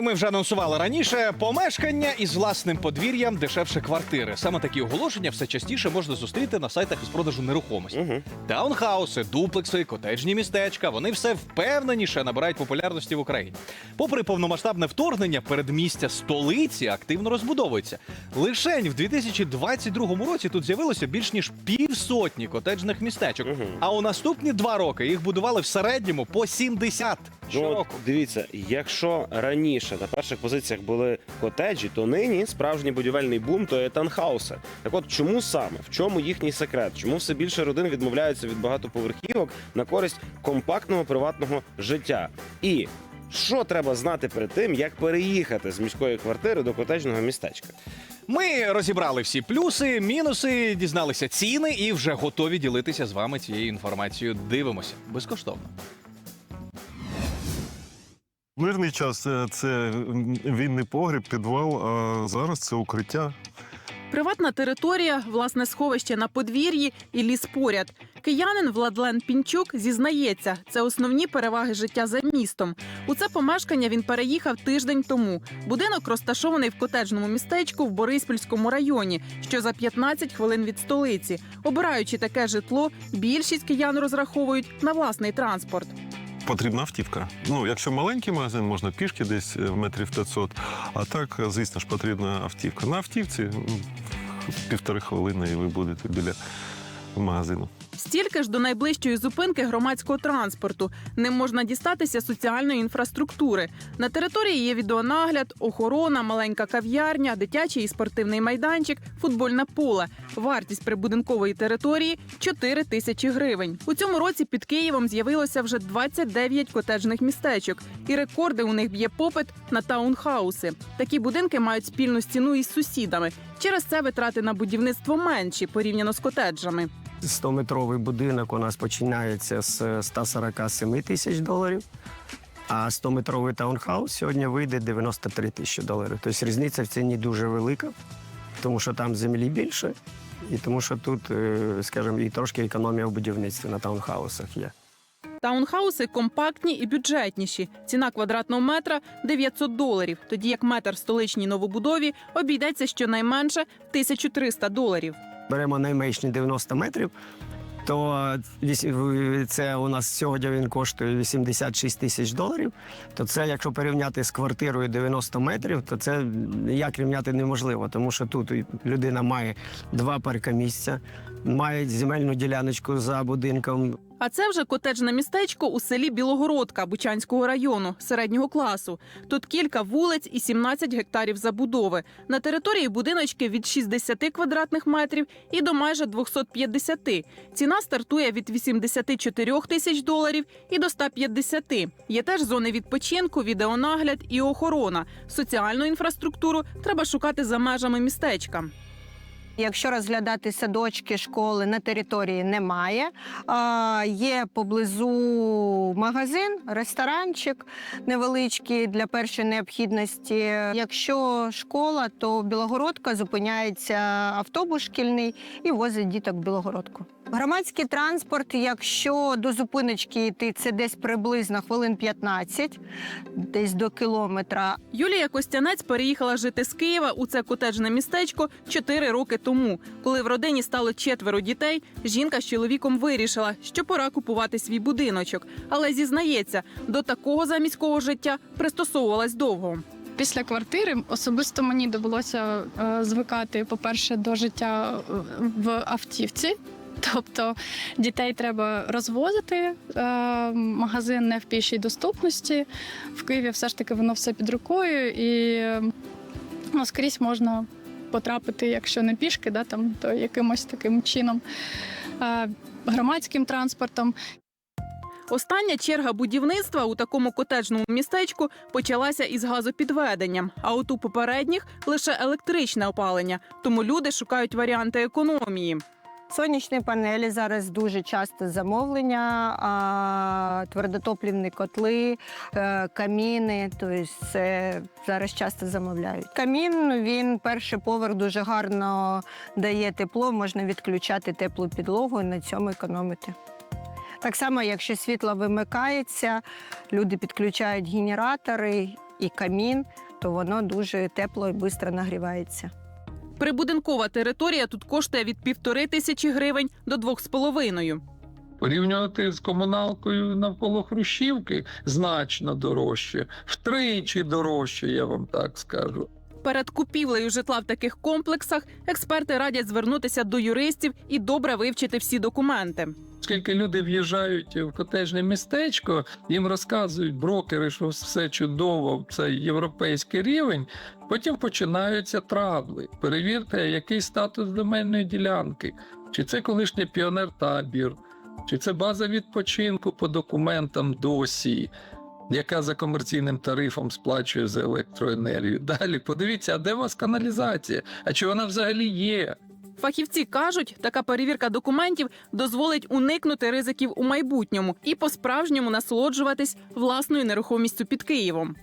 Ми вже анонсували раніше помешкання із власним подвір'ям дешевше квартири. Саме такі оголошення все частіше можна зустріти на сайтах із продажу нерухомості. Угу. Таунхауси, дуплекси, котеджні містечка вони все впевненіше набирають популярності в Україні. Попри повномасштабне вторгнення, передмістя столиці активно розбудовується. Лишень в 2022 році тут з'явилося більш ніж півсотні котеджних містечок. Мгм. А у наступні два роки їх будували в середньому по 70 Ну, дивіться, якщо раніше на перших позиціях були котеджі, то нині справжній будівельний бум то є танхауси. Так от чому саме? В чому їхній секрет? Чому все більше родин відмовляються від багатоповерхівок на користь компактного приватного життя? І що треба знати перед тим, як переїхати з міської квартири до котеджного містечка? Ми розібрали всі плюси, мінуси, дізналися ціни і вже готові ділитися з вами цією інформацією. Дивимося безкоштовно. Мирний час е, це вінний погріб, підвал, а зараз це укриття. Приватна територія, власне сховище на подвір'ї і ліс поряд. Киянин Владлен Пінчук зізнається, це основні переваги життя за містом. У це помешкання він переїхав тиждень тому. Будинок розташований в котеджному містечку в Бориспільському районі, що за 15 хвилин від столиці. Обираючи таке житло, більшість киян розраховують на власний транспорт. Потрібна автівка. Ну, якщо маленький магазин, можна пішки десь е, метрів 500, а так, е, звісно ж, потрібна автівка. На автівці півтори хвилини і ви будете біля магазину. Стільки ж до найближчої зупинки громадського транспорту. Ним можна дістатися соціальної інфраструктури. На території є відеонагляд, охорона, маленька кав'ярня, дитячий і спортивний майданчик, футбольне поле. Вартість прибудинкової території 4 тисячі гривень. У цьому році під Києвом з'явилося вже 29 котеджних містечок, і рекорди у них б'є попит на таунхауси. Такі будинки мають спільну стіну із сусідами. Через це витрати на будівництво менші порівняно з котеджами. 100-метровий будинок у нас починається з 147 тисяч доларів, а 100-метровий таунхаус сьогодні вийде 93 тисячі доларів. Тобто різниця в ціні дуже велика, тому що там землі більше, і тому що тут, е, скажімо, і трошки економія в будівництві на таунхаусах є. Таунхауси компактні і бюджетніші. Ціна квадратного метра 900 доларів, тоді як метр столичній новобудові обійдеться щонайменше 1300 доларів. Беремо найменші 90 метрів, то це у нас сьогодні він коштує 86 тисяч доларів. То це, якщо порівняти з квартирою 90 метрів, то це ніяк рівняти неможливо, тому що тут людина має два паркомісця, має земельну діляночку за будинком, А це вже котеджне містечко у селі Білогородка Бучанського району середнього класу. Тут кілька вулиць і 17 гектарів забудови. На території будиночки від 60 квадратних метрів і до майже 250. Ціна стартує від 84 тисяч доларів і до 150. Є теж зони відпочинку, відеонагляд і охорона. Соціальну інфраструктуру треба шукати за межами містечка. Якщо розглядати садочки, школи на території немає. Є поблизу магазин, ресторанчик невеличкий для першої необхідності. Якщо школа, то Білогородка зупиняється автобус шкільний і возить діток в Білогородку. Громадський транспорт, якщо до зупиночки йти, це десь приблизно хвилин 15, десь до кілометра. Юлія Костянець переїхала жити з Києва у це котеджне містечко 4 роки тому. Коли в родині стало четверо дітей, жінка з чоловіком вирішила, що пора купувати свій будиночок. Але зізнається, до такого заміського життя пристосовувалась довго. Після квартири особисто мені довелося е, звикати, по-перше, до життя е, в автівці. Тобто дітей треба розвозити, е, магазин не в пішій доступності. В Києві все ж таки воно все під рукою, і ну, скрізь можна потрапити, якщо не пішки, да, там, то якимось таким чином. Е, Громадським транспортом Остання черга будівництва у такому котеджному містечку почалася із газопідведенням. А от у попередніх лише електричне опалення. Тому люди шукають варіанти економії. Сонячні панелі зараз дуже часто замовлення, а, твердотоплівні котли, е, каміни. Тобто це зараз часто замовляють. Камін він перший поверх дуже гарно дає тепло, можна відключати теплу підлогу і на цьому економити. Так само, якщо світло вимикається, люди підключають генератори і камін, то воно дуже тепло і швидко нагрівається. Прибудинкова територія тут коштує від півтори тисячі гривень до двох з половиною. Порівнювати з комуналкою навколо Хрущівки значно дорожче, втричі дорожче, я вам так скажу. Перед купівлею житла в таких комплексах експерти радять звернутися до юристів і добре вивчити всі документи. Оскільки люди в'їжджають в котежне містечко, їм розказують брокери, що все чудово, це європейський рівень. Потім починаються травли. Перевірте, який статус земельної ділянки, чи це колишній піонер-табір, чи це база відпочинку по документам досі, яка за комерційним тарифом сплачує за електроенергію. Далі подивіться, а де у вас каналізація? А чи вона взагалі є? Фахівці кажуть, така перевірка документів дозволить уникнути ризиків у майбутньому і по-справжньому насолоджуватись власною нерухомістю під Києвом.